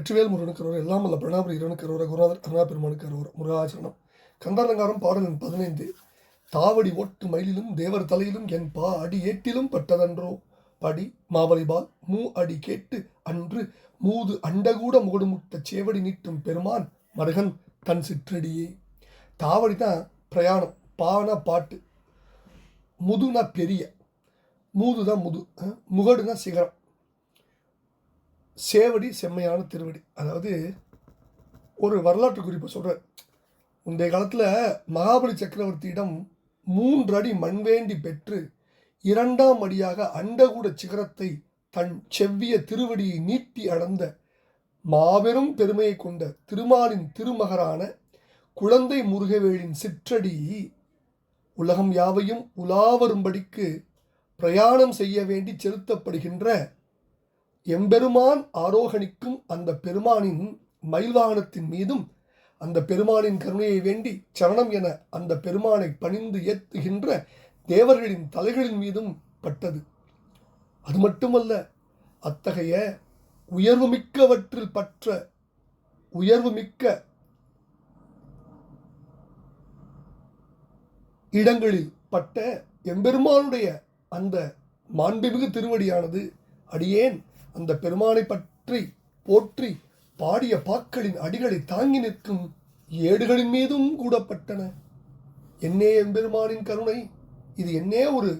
வெற்றிவேல் முருகனுக்கு எல்லாம் அல்ல பிரணாபுரி இரனுக்கு அருவர குருநாதர் அருணா பெருமானுக்கு அரோர முருகாச்சரணம் கந்தாலங்காரம் பாடல் எண் பதினைந்து தாவடி ஓட்டு மயிலிலும் தேவர் தலையிலும் என் பா அடி ஏட்டிலும் பட்டதன்றோ. படி மாவலிபால் மூ அடி கேட்டு அன்று மூது அண்டகூட முகடுமுட்ட சேவடி நீட்டும் பெருமான் மருகன் தன் சிற்றடியே. தாவடி தான் பிரயாணம் பானா பாட்டு. முதுனா பெரிய மூது தான் முது முகடுனா சிகரம். சேவடி செம்மையான திருவடி. அதாவது ஒரு வரலாற்று குறிப்பை சொல்கிறார் முந்தைய காலத்தில் மகாபலி சக்கரவர்த்தியிடம் மூன்று அடி மண்வேண்டி பெற்று இரண்டாம் அடியாக அண்டகூட சிகரத்தை தன் செவ்விய திருவடியை நீட்டி அடர்ந்த மாபெரும் பெருமையை கொண்ட திருமாலின் திருமகரான குழந்தை முருகவேளின் சிற்றடி உலகம் யாவையும் உலாவரும்படிக்கு பிரயாணம் செய்ய வேண்டி செலுத்தப்படுகின்ற எம்பெருமான் ஆரோகணிக்கும் அந்த பெருமானின் மயில்வாகனத்தின் மீதும் அந்த பெருமானின் கருணையை வேண்டி சரணம் என அந்த பெருமானை பணிந்து ஏத்துகின்ற தேவர்களின் தலைகளின் மீதும் பட்டது. அது மட்டுமல்ல அத்தகைய உயர்வுமிக்கவற்றில் பற்ற உயர்வுமிக்க இடங்களில் பட்ட எம்பெருமானுடைய அந்த மாண்புமிகு திருவடியானது அடியேன். அந்த பெருமானை பற்றி போற்றி பாடிய பாக்களின் அடிகளை தாங்கி நிற்கும் ஏடுகளின் மீதும் கூடப்பட்டன. என்னே எம்பெருமானின் கருணை இது என்னே ஒரு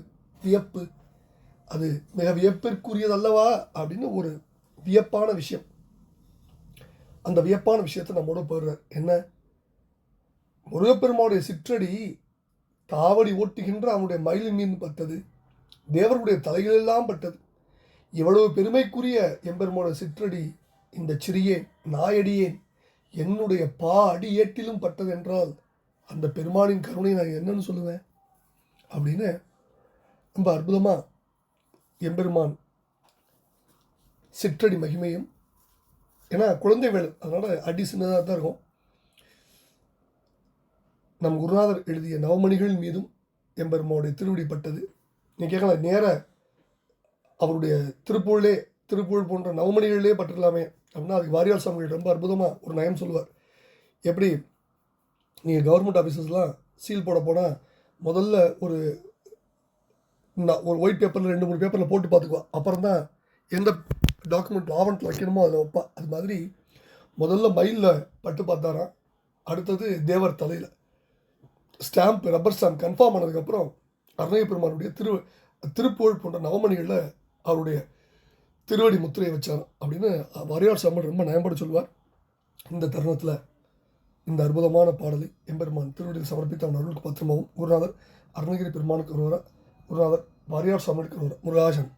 வியப்பு. அது மிக வியப்பிற்குரியதல்லவா அப்படின்னு ஒரு வியப்பான விஷயம். அந்த வியப்பான விஷயத்தை நம்மோட போடுறார் என்ன? முருகப்பெருமானுடைய சிற்றடி தாவடி ஓட்டுகின்ற அவனுடைய மயிலின் மீது பட்டது. தேவருடைய தலைகளெல்லாம் பட்டது. இவ்வளவு பெருமைக்குரிய எம்பெருமான சிற்றடி இந்த சிறியேன் நாயடியேன் என்னுடைய பா அடி ஏட்டிலும் பட்டதென்றால் அந்த பெருமானின் கருணை நான் என்னன்னு சொல்லுவேன்? அப்படின்னு ரொம்ப அற்புதமாக எம்பெருமான் சிற்றடி மகிமையும் ஏன்னா குழந்தை வேலை அதனால் அடி சின்னதாக தான் இருக்கும். நம் குருநாதர் எழுதிய நவமணிகள் மீதும் எம்பெருமானுடைய திருவடி நீங்கள் நீ கேட்கலாம் நேராக அவருடைய திருப்பூர்லே திருப்பூர் போன்ற நவமணிகளிலே பட்டிருக்கலாமே அப்படின்னா அதுக்கு வாரியார் சுவாமிகள் ரொம்ப அற்புதமாக ஒரு நயம் சொல்லுவார். எப்படி? நீங்கள் கவர்மெண்ட் ஆஃபீஸஸ்லாம் சீல் போட போனால் முதல்ல ஒரு நான் ஒரு ஒயிட் பேப்பரில் ரெண்டு மூணு பேப்பரில் போட்டு பார்த்துக்குவா. அப்புறம் தான் எந்த டாக்குமெண்ட் ஆவணத்தில் வைக்கணுமோ அதில் வைப்பா. அது மாதிரி முதல்ல மயிலில் பட்டு பார்த்தாராம். அடுத்தது தேவர் தலையில். ஸ்டாம்ப் ரப்பர் ஸ்டாம்ப் கன்ஃபார்ம் ஆனதுக்கப்புறம் அருணய பெருமானுடைய திரு திருப்புகழ் போன்ற நவமணிகளில் அவருடைய திருவடி முத்திரையை வச்சார் அப்படின்னு வாரியார் சாமல் ரொம்ப நயம்பட சொல்வார். இந்த தருணத்தில் இந்த அற்புதமான பாடலை எம்பெருமான் திருவடியில் சமர்ப்பித்த அவன் அருளுக்கு பத்திரமாவும் குருநாதர் அருணகிரி பெருமானுக்கு ஒருவர குருநாதர் வாரியார் சாமிக்கு ஒருவர் முருகாசன்.